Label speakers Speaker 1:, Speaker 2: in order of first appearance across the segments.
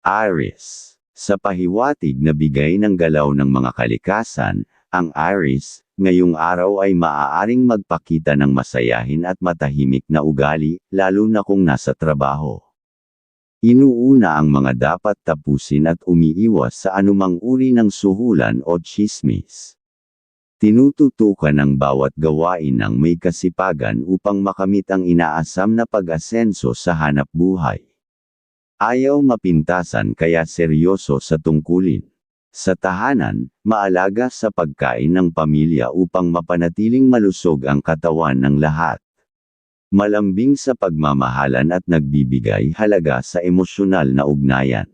Speaker 1: Aries. Sa pahiwatig na bigay ng galaw ng mga kalikasan, ang Aries, ngayong araw ay maaaring magpakita ng masayahin at matahimik na ugali, lalo na kung nasa trabaho. Inuuna ang mga dapat tapusin at umiiwas sa anumang uri ng suhulan o chismis. Tinututukan ang bawat gawain ng may kasipagan upang makamit ang inaasam na pag-asenso sa hanap buhay. Ayaw mapintasan kaya seryoso sa tungkulin. Sa tahanan, maalaga sa pagkain ng pamilya upang mapanatiling malusog ang katawan ng lahat. Malambing sa pagmamahalan at nagbibigay halaga sa emosyonal na ugnayan.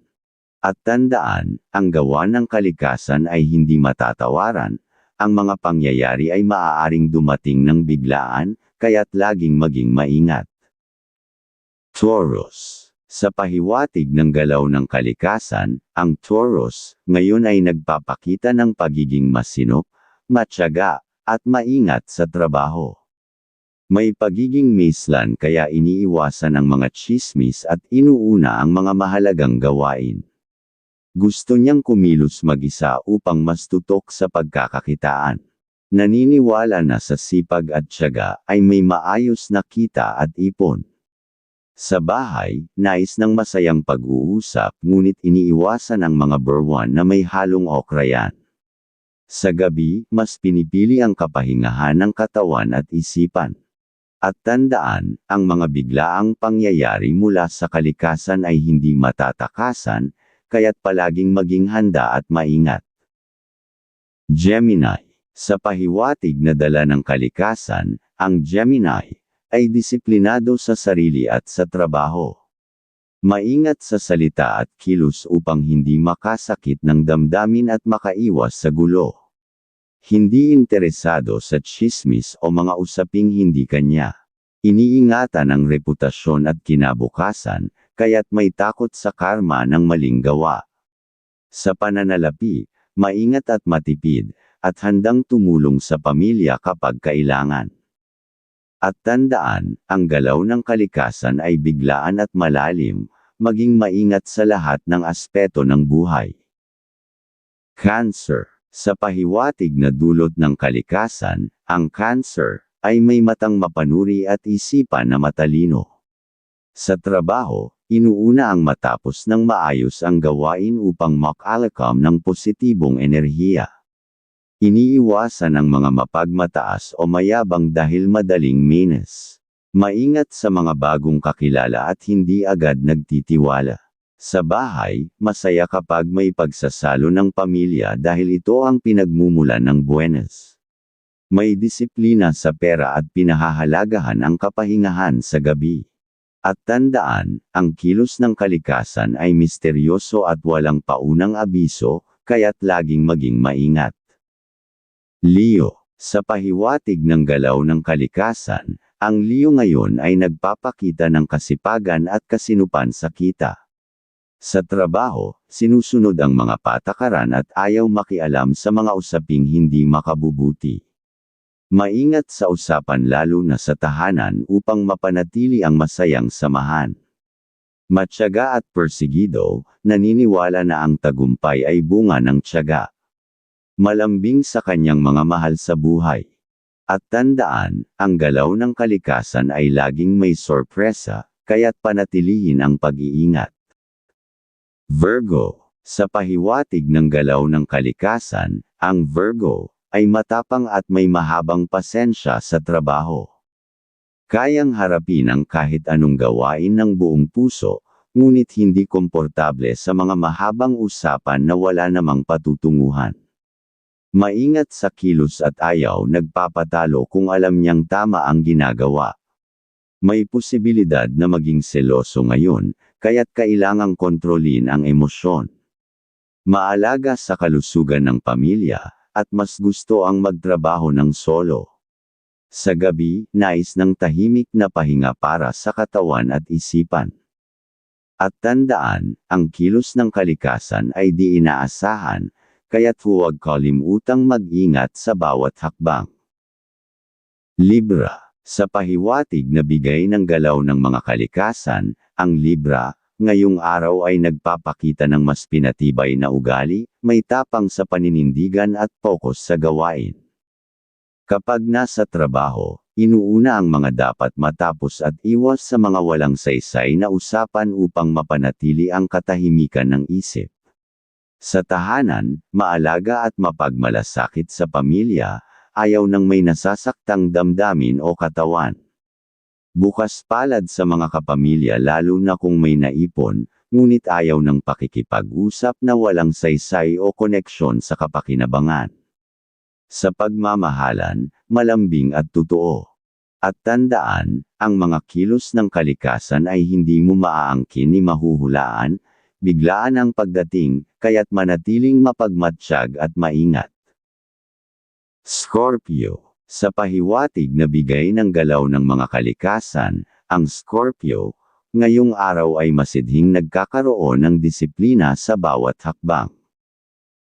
Speaker 1: At tandaan, ang gawa ng kalikasan ay hindi matatawaran, ang mga pangyayari ay maaaring dumating ng biglaan, kaya't laging maging maingat. Taurus sa pahiwatig ng galaw ng kalikasan, ang Taurus, ngayon ay nagpapakita ng pagiging masinop, matyaga, at maingat sa trabaho. May pagiging mislan kaya iniiwasan ang mga chismis at inuuna ang mga mahalagang gawain. Gusto niyang kumilos mag-isa upang mas tutok sa pagkakakitaan. Naniniwala na sa sipag at tiyaga ay may maayos na kita at ipon. Sa bahay, nais ng masayang pag-uusap ngunit iniiwasan ang mga berwan na may halong okrayan. Sa gabi, mas pinipili ang kapahingahan ng katawan at isipan. At tandaan, ang mga biglaang pangyayari mula sa kalikasan ay hindi matatakasan, kaya't palaging maging handa at maingat. Gemini Sa pahiwatig na dala ng kalikasan, ang Gemini, ay disiplinado sa sarili at sa trabaho. Maingat sa salita at kilos upang hindi makasakit ng damdamin at makaiwas sa gulo. Hindi interesado sa chismis o mga usaping hindi kanya. Iniingatan ang reputasyon at kinabukasan, kaya't may takot sa karma ng maling gawa. Sa pananalapi, maingat at matipid, at handang tumulong sa pamilya kapag kailangan. At tandaan, ang galaw ng kalikasan ay biglaan at malalim, maging maingat sa lahat ng aspeto ng buhay. Cancer Sa pahiwatig na dulot ng kalikasan, ang cancer, ay may matang mapanuri at isipan na matalino. Sa trabaho, inuuna ang matapos ng maayos ang gawain upang makalakam ng positibong enerhiya. Iniiwasan ang mga mapagmataas o mayabang dahil madaling minus. Maingat sa mga bagong kakilala at hindi agad nagtitiwala. Sa bahay, masaya kapag may pagsasalo ng pamilya dahil ito ang pinagmumulan ng buenas. May disiplina sa pera at pinahahalagahan ang kapahingahan sa gabi. At tandaan, ang kilos ng kalikasan ay misteryoso at walang paunang abiso, kaya't laging maging maingat. Leo. Sa pahiwatig ng galaw ng kalikasan, ang Leo ngayon ay nagpapakita ng kasipagan at kasinupan sa kita. Sa trabaho, sinusunod ang mga patakaran at ayaw makialam sa mga usaping hindi makabubuti. Maingat sa usapan lalo na sa tahanan upang mapanatili ang masayang samahan. Matyaga at persigido, naniniwala na ang tagumpay ay bunga ng tiyaga. Malambing sa kanyang mga mahal sa buhay. At tandaan, ang galaw ng kalikasan ay laging may sorpresa, kaya't panatilihin ang pag-iingat. Virgo Sa pahiwatig ng galaw ng kalikasan, ang Virgo, ay matapang at may mahabang pasensya sa trabaho. Kayang harapin ang kahit anong gawain ng buong puso, ngunit hindi komportable sa mga mahabang usapan na wala namang patutunguhan. Maingat sa kilos at ayaw nagpapatalo kung alam niyang tama ang ginagawa. May posibilidad na maging seloso ngayon, kaya't kailangang kontrolin ang emosyon. Maalaga sa kalusugan ng pamilya, at mas gusto ang magtrabaho ng solo. Sa gabi, nais ng tahimik na pahinga para sa katawan at isipan. At tandaan, ang kilos ng kalikasan ay di inaasahan, kaya't huwag kalimutang mag-ingat sa bawat hakbang. Libra Sa pahiwatig na bigay ng galaw ng mga kalikasan, ang Libra, ngayong araw ay nagpapakita ng mas pinatibay na ugali, may tapang sa paninindigan at focus sa gawain. Kapag nasa trabaho, inuuna ang mga dapat matapos at iwas sa mga walang saysay na usapan upang mapanatili ang katahimikan ng isip. Sa tahanan, maalaga at mapagmalasakit sa pamilya, ayaw ng may nasasaktang damdamin o katawan. Bukas palad sa mga kapamilya lalo na kung may naipon, ngunit ayaw ng pakikipag-usap na walang saysay o koneksyon sa kapakinabangan. Sa pagmamahalan, malambing at totoo. At tandaan, ang mga kilos ng kalikasan ay hindi mo maaangkin ni mahuhulaan, biglaan ang pagdating, kaya't manatiling mapagmatsyag at maingat. Scorpio Sa pahiwatig na bigay ng galaw ng mga kalikasan, ang Scorpio, ngayong araw ay masidhing nagkakaroon ng disiplina sa bawat hakbang.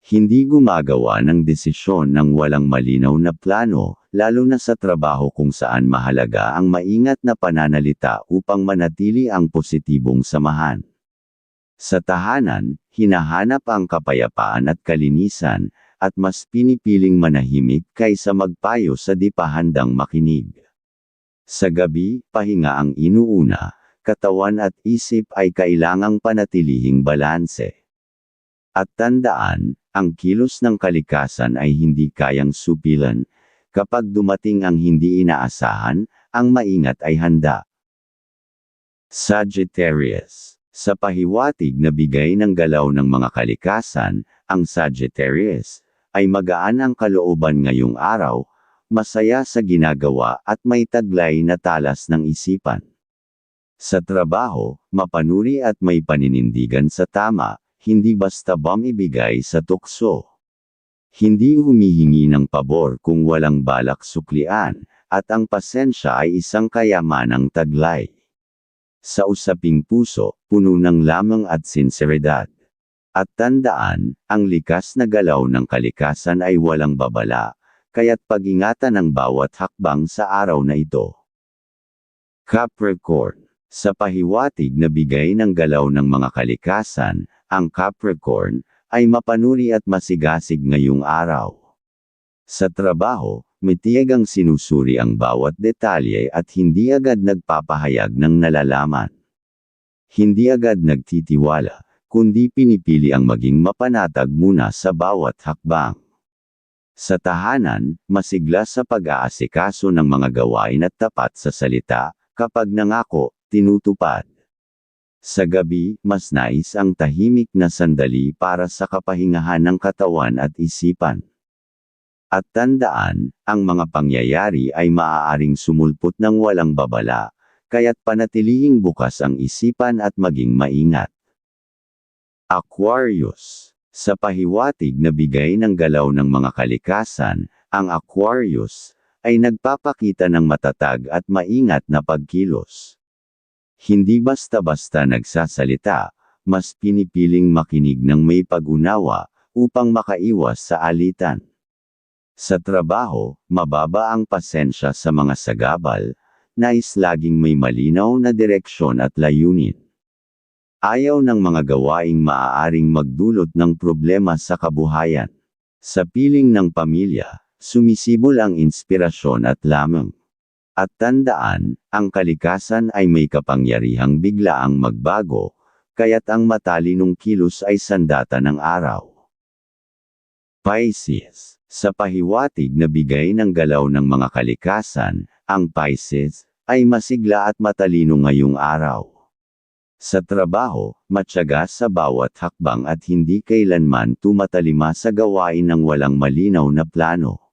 Speaker 1: Hindi gumagawa ng desisyon ng walang malinaw na plano, lalo na sa trabaho kung saan mahalaga ang maingat na pananalita upang manatili ang positibong samahan. Sa tahanan, hinahanap ang kapayapaan at kalinisan, at mas pinipiling manahimik kaysa magpayo sa di pa handang makinig. Sa gabi, pahinga ang inuuna, katawan at isip ay kailangang panatilihing balanse. At tandaan, ang kilos ng kalikasan ay hindi kayang supilan, kapag dumating ang hindi inaasahan, ang maingat ay handa. Sagittarius Sa pahiwatig na bigay ng galaw ng mga kalikasan, ang Sagittarius, ay magaan ang kalooban ngayong araw, masaya sa ginagawa at may taglay na talas ng isipan. Sa trabaho, mapanuri at may paninindigan sa tama, hindi basta bam ibigay sa tukso. Hindi humihingi ng pabor kung walang balak suklian, at ang pasensya ay isang kayamanang taglay. Sa usaping puso, puno ng lamang at sinseridad. At tandaan, ang likas na galaw ng kalikasan ay walang babala, kaya't pag-ingatan ang bawat hakbang sa araw na ito. Capricorn Sa pahiwatig na bigay ng galaw ng mga kalikasan, ang Capricorn, ay mapanuri at masigasig ngayong araw. Sa trabaho, mitiyag ang sinusuri ang bawat detalye at hindi agad nagpapahayag ng nalalaman. Hindi agad nagtitiwala, kundi pinipili ang maging mapanatag muna sa bawat hakbang. Sa tahanan, masigla sa pag-aasikaso ng mga gawain at tapat sa salita, kapag nangako, tinutupad. Sa gabi, mas nais ang tahimik na sandali para sa kapahingahan ng katawan at isipan. At tandaan, ang mga pangyayari ay maaaring sumulpot ng walang babala, kaya't panatilihing bukas ang isipan at maging maingat. Aquarius Sa pahiwatig na bigay ng galaw ng mga kalikasan, ang Aquarius, ay nagpapakita ng matatag at maingat na pagkilos. Hindi basta-basta nagsasalita, mas pinipiling makinig ng may pag-unawa, upang makaiwas sa alitan. Sa trabaho, mababa ang pasensya sa mga sagabal, nais laging may malinaw na direksyon at layunin. Ayaw ng mga gawaing maaaring magdulot ng problema sa kabuhayan. Sa piling ng pamilya, sumisibol ang inspirasyon at lamang. At tandaan, ang kalikasan ay may kapangyarihang biglaang magbago, kaya't ang matalinong kilos ay sandata ng araw. Pisces Sa pahiwatig na bigay ng galaw ng mga kalikasan, ang Pisces, ay masigla at matalino ngayong araw. Sa trabaho, matyaga sa bawat hakbang at hindi kailanman tumatalima sa gawain ng walang malinaw na plano.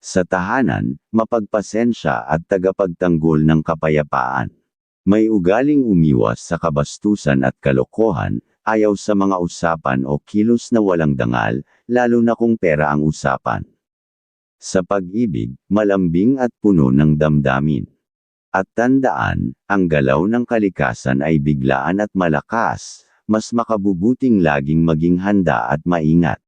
Speaker 1: Sa tahanan, mapagpasensya at tagapagtanggol ng kapayapaan. May ugaling umiwas sa kabastusan at kalokohan, ayaw sa mga usapan o kilos na walang dangal, lalo na kung pera ang usapan. Sa pag-ibig, malambing at puno ng damdamin. At tandaan, ang galaw ng kalikasan ay biglaan at malakas, mas makabubuting laging maging handa at maingat.